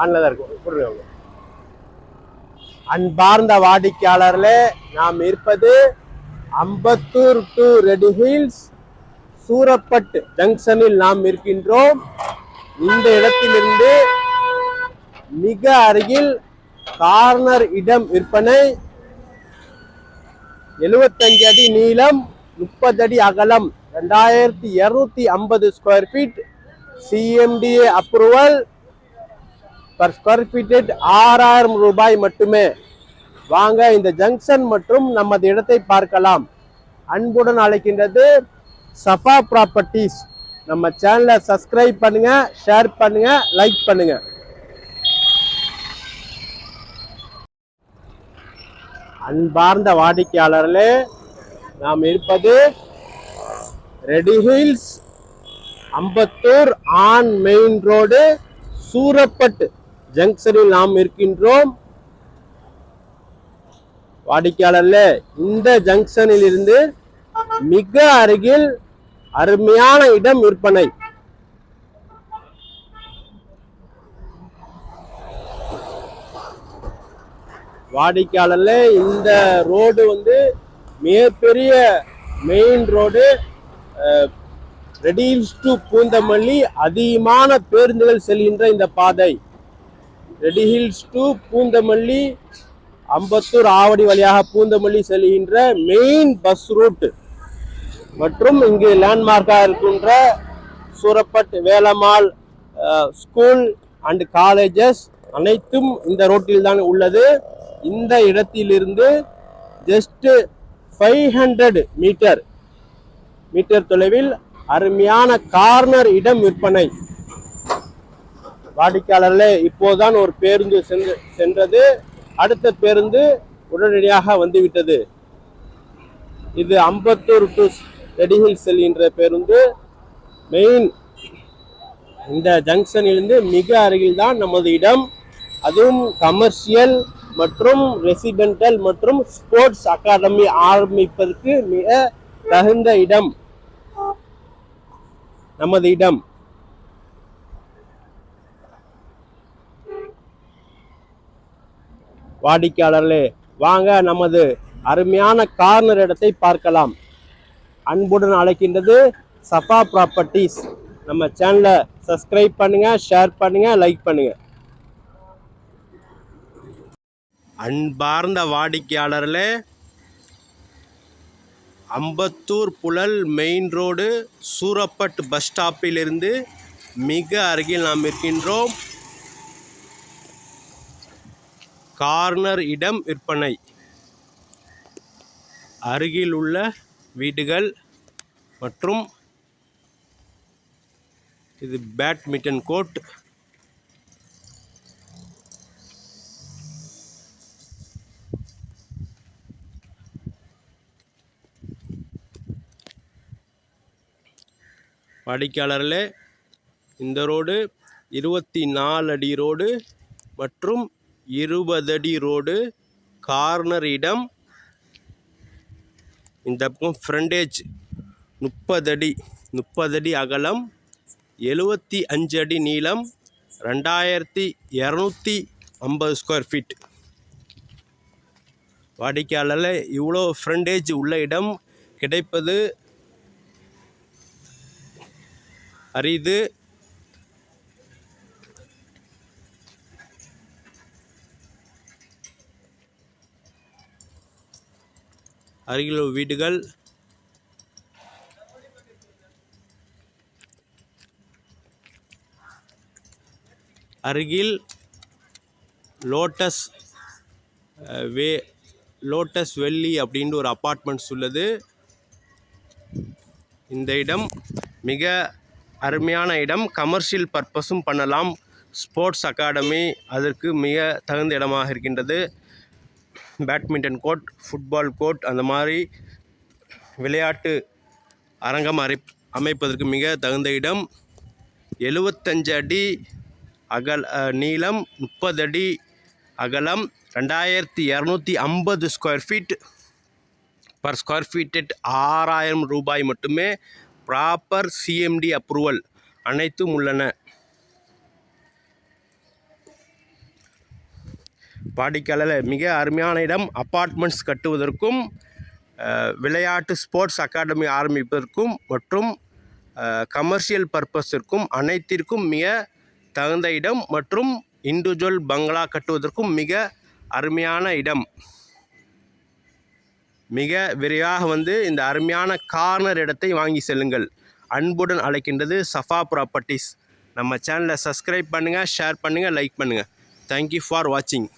ஆனில் தான் இருக்கும். கொடுங்க அன்பார்ந்த வாடிக்கையாளர்களே நாம் இருப்பது அம்பத்தூர் டு ரெடி ஹில்ஸ் சூரப்பட்டு ஜங்ஷனில் நாம் இருக்கின்றோம். இந்த இடத்திலிருந்து மிக அருகில் கார்னர் இடம் விற்பனை. 75 அடி நீளம் முப்பது அடி அகலம் ரெண்டாயிரத்தி இருநூத்தி ஐம்பது square feet CMDA approval per square feet ஆறாயிரம் ரூபாய் மட்டுமே. வாங்க இந்த ஜங்ஷன் மற்றும் நமது இடத்தை பார்க்கலாம். அன்புடன் அழைக்கின்றது சஃபா ப்ராப்பர்ட்டிஸ் நம்ம சேனலை சப்ஸ்கிரைப் பண்ணுங்க ஷேர் பண்ணுங்க லைக் பண்ணுங்க. அன்பார்ந்த வாடிக்கையாளர்களே நாம் இருப்பது Red Hills Ambattur on main road Surapattu ஜங்ஷனில் நாம் இருக்கின்றோம். வாடிக்கையாளர்ல இந்த ஜங்ஷனில் இருந்து மிக அருகில் அருமையான இடம் விற்பனை. வாடிக்கையாளர்ல இந்த ரோடு வந்து மிகப்பெரிய main road Red Hills to Poonamallee அதிகமான பேருந்துகள் செல்கின்ற இந்த பாதை. ரெடிஹில்ஸ் டு பூந்தமல்லி அம்பத்தூர் ஆவடி வழியாக பூந்தமல்லி செல்கின்ற மெயின் பஸ் ரூட் மற்றும் இங்கு லேண்ட்மார்க்காக இருக்கின்ற Surapattu Velammal school and colleges அனைத்தும் இந்த ரோட்டில் தான் உள்ளது. இந்த இடத்திலிருந்து just five hundred metre metre தொலைவில் அருமையான கார்னர் இடம் விற்பனை. வாடிக்கையாளர்களே இப்போதான் ஒரு பேருந்து சென்று சென்றது. அடுத்த பேருந்து உடனடியாக வந்துவிட்டது. இது அம்பத்தூர் டு ரெடிஹில் செல்கின்ற பேருந்து. மெயின் இந்த ஜங்ஷனிலிருந்து மிக அருகில் தான் நமது இடம். அதுவும் கமர்ஷியல் மற்றும் ரெசிடென்டல் மற்றும் ஸ்போர்ட்ஸ் அகாடமி ஆரம்பிப்பதற்கு மிக தகுந்த இடம். நமது இடம். வாடிக்கையாளர்களே வாங்க நமது அருமையான கார்னர் இடத்தை பார்க்கலாம். அன்புடன் அழைக்கின்றது சஃபா ப்ராப்பர்ட்டிஸ் நம்ம சேனலை சப்ஸ்கிரைப் பண்ணுங்க ஷேர் பண்ணுங்க லைக் பண்ணுங்க. அன்பார்ந்த வாடிக்கையாளர்களே Ambattur Puzhal main road Surapattu bus ஸ்டாப்பிலிருந்து மிக அருகில் நாம் இருக்கின்றோம். கார்னர் இடம் விற்பனை. அருகில் உள்ள வீடுகள் மற்றும் இது பேட்மிண்டன் கோர்ட் வாடிக்கையாளர்களே இந்த ரோடு இருபத்தி நாலு அடி ரோடு மற்றும் இருபது அடி ரோடு கார்னர் இடம். இந்த பக்கம் ஃப்ரண்டேஜ் முப்பது அடி முப்பது அடி அகலம் எழுவத்தி அஞ்சு அடி நீளம் ரெண்டாயிரத்தி இரநூத்தி ஐம்பது ஸ்கொயர் ஃபீட் வாடிக்கையாளரில் இவ்வளோ ஃப்ரண்டேஜ் உள்ள இடம் கிடைப்பது அரிது. அருகில் வீடுகள். அருகில் லோட்டஸ் வே லோட்டஸ் வெள்ளி அப்படின்ற ஒரு அப்பார்ட்மெண்ட்ஸ் உள்ளது. இந்த இடம் மிக அருமையான இடம். கமர்ஷியல் பர்பஸும் பண்ணலாம். ஸ்போர்ட்ஸ் அகாடமி அதற்கு மிக தகுந்த இடமாக இருக்கின்றது. பேட்மிண்டன் கோர்ட் ஃபுட்பால் கோர்ட் அந்த மாதிரி விளையாட்டு அரங்கம் அரை அமைப்பதற்கு மிக தகுந்த இடம். எழுவத்தஞ்சு அடி அகல் நீளம் முப்பது அடி அகலம் ரெண்டாயிரத்தி இரநூத்தி ஐம்பது square feet per square feet ஆறாயிரம் ரூபாய் மட்டுமே ப்ராப்பர் சிஎம்டி அப்ரூவல் அனைத்தும் உள்ளன. பாடிக்காலில் மிக அருமையான இடம். அப்பார்ட்மெண்ட்ஸ் கட்டுவதற்கும் விளையாட்டு ஸ்போர்ட்ஸ் அகாடமி ஆரம்பிப்பதற்கும் மற்றும் கமர்ஷியல் பர்பஸிற்கும் அனைத்திற்கும் மிக தகுந்த இடம் மற்றும் இண்டிவிஜுவல் பங்களா கட்டுவதற்கும் மிக அருமையான இடம். மிக விரைவாக வந்து இந்த அருமையான கார்னர் இடத்தை வாங்கி செல்லுங்கள். அன்புடன் அழைக்கின்றது சஃபா ப்ராப்பர்ட்டிஸ். நம்ம சேனலை சப்ஸ்கிரைப் பண்ணுங்கள் ஷேர் பண்ணுங்கள் லைக் பண்ணுங்கள் தேங்க்யூ ஃபார் வாட்சிங்